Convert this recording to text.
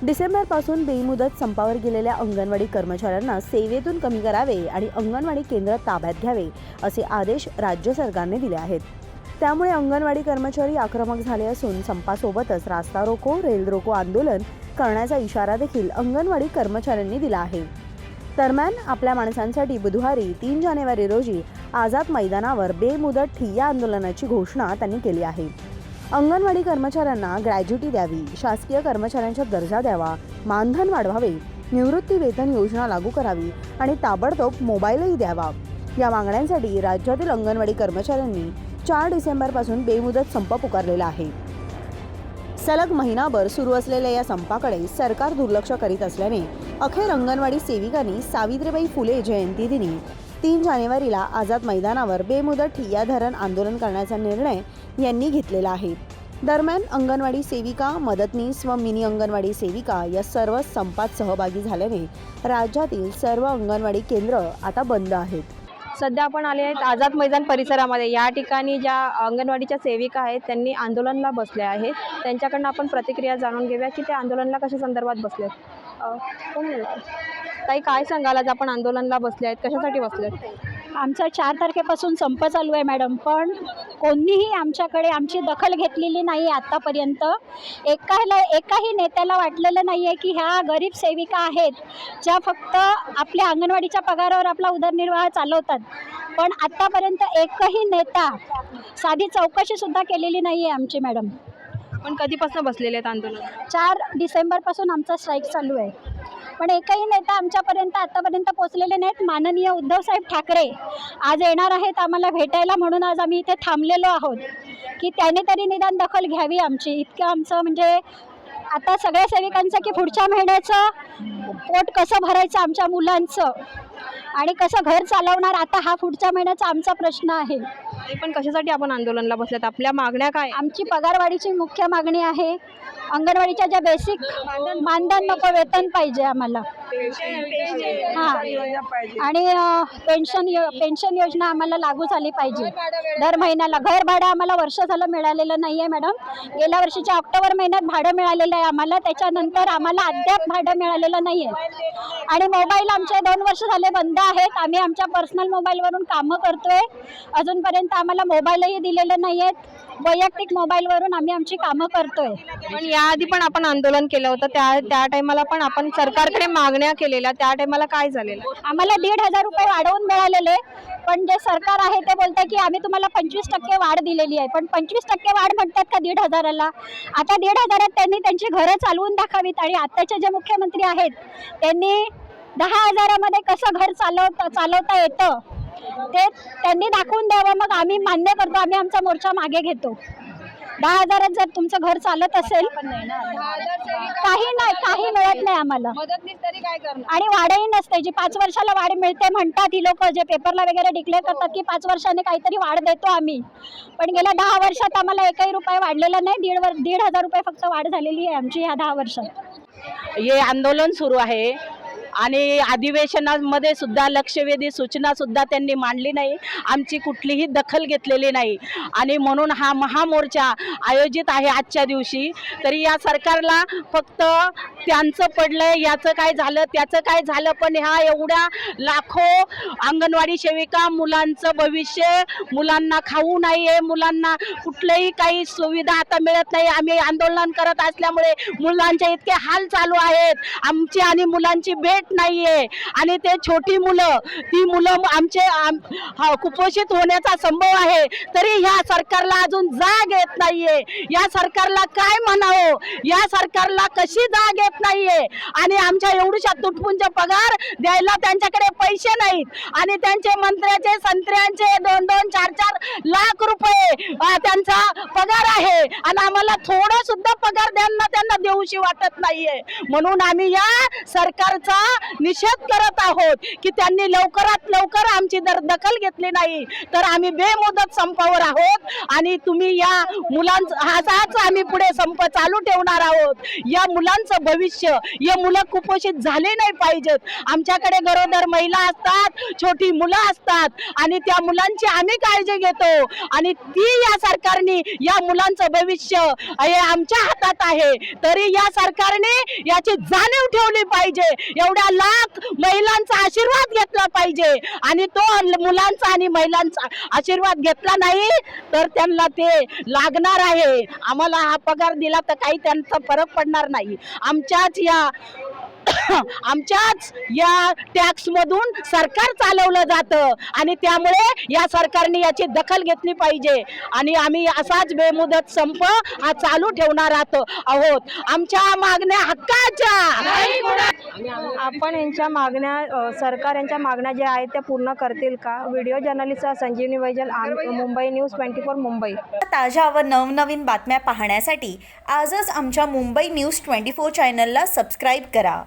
डिसेंबरपासून बेमुदत संपावर गेलेल्या अंगणवाडी कर्मचाऱ्यांना सेवेतून कमी करावे आणि अंगणवाडी केंद्र ताब्यात घ्यावे असे आदेश राज्य सरकारने दिले आहेत. त्यामुळे अंगणवाडी कर्मचारी आक्रमक झाले असून संपासोबतच रास्ता रोको रेल रोको आंदोलन करण्याचा इशारा देखील अंगणवाडी कर्मचाऱ्यांनी दिला आहे. दरम्यान आपल्या माणसांसाठी बुधवारी तीन जानेवारी रोजी आझाद मैदानावर बेमुदत ठिय्या आंदोलनाची घोषणा त्यांनी केली आहे. अंगणवाडी कर्मचाऱ्यांना ग्रॅज्युटी द्यावी शासकीय कर्मचाऱ्यांचा दर्जा द्यावा मानधन वाढवावे निवृत्ती वेतन योजना लागू करावी आणि ताबडतोब मोबाईलही द्यावा. या मागण्यांसाठी राज्यातील अंगणवाडी कर्मचाऱ्यांनी चार डिसेंबरपासून बेमुदत संप पुकारलेला आहे. सलग महिनाभर सुरू असलेल्या या संपाकडे सरकार दुर्लक्ष करीत असल्याने अखेर अंगणवाडी सेविकांनी सावित्रीबाई फुले जयंती दिनी तीन जानेवारीला आझाद मैदानावर बेमुदत ठिय्या धरण आंदोलन करण्याचा निर्णय यांनी घेतलेला आहे. दरम्यान अंगणवाडी सेविका मदतनीस व मिनी अंगणवाडी सेविका या सर्व संपात सहभागी झाल्याने राज्यातील सर्व अंगणवाडी केंद्र आता बंद आहेत. सध्या आपण आले आहेत आझाद मैदान परिसरामध्ये. या ठिकाणी ज्या अंगणवाडीच्या सेविका आहेत त्यांनी आंदोलनाला बसल्या आहेत. त्यांच्याकडनं आपण प्रतिक्रिया जाणून घेऊया की ते आंदोलनाला कशा संदर्भात बसले आहेत? कोण ताई काय सांगाल? आज आपण आंदोलनाला बसले आहेत. कशासाठी बसलेत आमचा चार तारखेपासून संप चालू आहे मॅडम. पण कोणीही आमच्याकडे आमची दखल घेतलेली नाही आहे आत्तापर्यंत एकाला एकाही नेत्याला वाटलेलं नाही आहे की ह्या गरीब सेविका आहेत ज्या फक्त आपल्या अंगणवाडीच्या पगारावर आपला उदरनिर्वाह चालवतात. पण आत्तापर्यंत एकही नेता साधी चौकशीसुद्धा केलेली नाही आहे आमची मॅडम. आपण कधीपासून बसलेले आहेत आंदोलन? चार डिसेंबरपासून आमचा स्ट्राईक चालू आहे. पण एकही नेता आमच्यापर्यंत आतापर्यंत पोचलेले नाहीत. माननीय उद्धवसाहेब ठाकरे आज येणार आहेत आम्हाला भेटायला म्हणून आज आम्ही इथे थांबलेलो आहोत. की त्याने तरी निदान दखल घ्यावी आमची. इतकं आमचं म्हणजे आता सगळ्या सेविकांचं की पुढच्या महिन्याचं पोट कसं भरायचं आमच्या मुलांचं? आणि कसं घर चालवणार आता हा पुढच्या महिन्याचा आमचा प्रश्न आहे. पण कशासाठी आपण आंदोलनाला बसलेत आपल्या मागण्या काय? आमची पगारवाढीची मुख्य मागणी आहे. अंगणवाडीच्या ज्या बेसिक मानधन नको वेतन पाहिजे आम्हाला. हां. आणि पेन्शन यो पेन्शन योजना आम्हाला लागू झाली पाहिजे. दर महिन्याला. घर भाडं आम्हाला वर्ष झालं मिळालेलं नाही आहे मॅडम गेल्या वर्षीच्या ऑक्टोबर महिन्यात भाडं मिळालेलं आहे आम्हाला. त्याच्यानंतर आम्हाला अद्याप भाडं मिळालेलं नाही आहे आणि मोबाईल आमचे दोन वर्ष झाले बंद आहेत. आम्ही आमच्या पर्सनल मोबाईलवरून कामं करतोय. अजूनपर्यंत आम्हाला मोबाईलही दिलेले नाही आहेत वैयक्तिक मोबाईलवरून आम्ही आमची कामं करतोय. पण याआधी पण आपण आंदोलन केलं होतं. त्या त्या टायमाला पण आपण सरकारकडे मागण्या केलेल्या. त्या टायमाला काय झालेलं? आम्हाला दीड हजार रुपये वाढवून मिळालेले. पण जे सरकार आहे ते बोलतंय की आम्ही तुम्हाला पंचवीस टक्के वाढ दिलेली आहे. पण पंचवीस टक्के वाढ म्हणतात का दीड हजाराला? आता दीड हजारात त्यांनी त्यांची घरं चालवून दाखवीत आणि आत्ताचे जे मुख्यमंत्री आहेत त्यांनी दहा हजारामध्ये कसं घर चालवता चालवता येतं ते त्यांनी दाखवून द्यावं. मग आम्ही मान्य करतो आम्ही आमचा मोर्चा मागे घेतो. दहा हजारात जर तुमचं घर चालत असेल काही नाही काही मिळत नाही आम्हाला. आणि वाढही नसते. जी पाच वर्षाला वाढ मिळते म्हणतात ही लोक जे पेपरला वगैरे डिक्लेअर करतात की पाच वर्षाने काहीतरी वाढ देतो आम्ही. पण गेल्या दहा वर्षात आम्हाला एकही रुपये वाढलेला नाही. दीड वर दीड हजार रुपये फक्त वाढ झालेली आहे आमची ह्या दहा वर्षात. हे आंदोलन सुरू आहे. आणि अधिवेशनामध्ये सुद्धा लक्षवेधी सूचना सुद्धा त्यांनी मांडली नाही. आमची कुठलीही दखल घेतलेली नाही. आणि म्हणून हा महामोर्चा आयोजित आहे आजच्या दिवशी. तरी या सरकारला फक्त त्यांचं पडलंय याचं काय झालं त्याचं काय झालं पण ह्या एवढ्या लाखो अंगणवाडी सेविका मुलांचं भविष्य मुलांना खाऊ नाही आहे मुलांना कुठलंही काही सुविधा आता मिळत नाही. आम्ही आंदोलन करत असल्यामुळे मुलांचे इतके हाल चालू आहेत. आमची आणि मुलांची भेट नाहीये. आणि ते छोटी मुलं ती मुलं आमचे आम- कुपोषित होण्याचा संभव आहे. तरी ह्या सरकारला अजून जाग येत नाहीये. या सरकारला काय म्हणावं? या सरकारला कशी जाग येत नाहीये? आणि आमच्या एवढीशा तुटपुंज पगार द्यायला त्यांच्याकडे पैसे नाहीत. आणि त्यांचे मंत्र्याचे संत्र्यांचे दोन दोन चार चार लाख रुपये त्यांचा पगार आहे. आणि आम्हाला थोडा सुद्धा पगार द्यांना त्यांना देऊशी वाटत नाहीये. म्हणून आम्ही या सरकारचा निषेध करत आहोत की त्यांनी लवकरात लवकर आमची जर दखल घेतली नाही. तर आम्ही बेमुदत संपावर आहोत आणि तुम्ही या मुलांचा हाच आम्ही पुढे संप चालू ठेवणार आहोत. या मुलांचं भविष्य या मुलं कुपोषित झाले नाही पाहिजेत. आमच्याकडे गरोदर महिला असतात छोटी मुलं असतात आणि त्या मुलांची आम्ही काळजी घेतो आणि ती या सरकारने या मुलांचं भविष्य हे आमच्या हातात आहे. तरी या सरकारने याची जाणीव ठेवली पाहिजे. एवढ्या लाख महिलांचा आशीर्वाद घेतला पाहिजे. आणि तो मुलांचा आणि महिलांचा आशीर्वाद घेतला नाही तर त्यांना ते लागणार आहे. आम्हाला हा पगार दिला तर काही त्यांचा फरक पडणार नाही. आमच्याच या आमच्याच या टॅक्स मधून सरकार चालवलं जातं. आणि त्यामुळे या सरकारने याची दखल घेतली पाहिजे. आणि आम्ही असाच बेमुदत संप हा चालू ठेवणार आहोत. आहोत. आमच्या मागण्या हक्काच्या. आपण यांच्या मागण्या सरकार यांच्या मागण्या ज्या आहेत त्या पूर्ण करतील का? व्हिडिओ जर्नलिस्ट संजीवनी वैजल आम- Mumbai news twenty four Mumbai. ताज्या व नवनवीन बातम्या पाहण्यासाठी आजच आमच्या मुंबई न्यूज ट्वेंटी फोर चॅनलला सबस्क्राईब करा.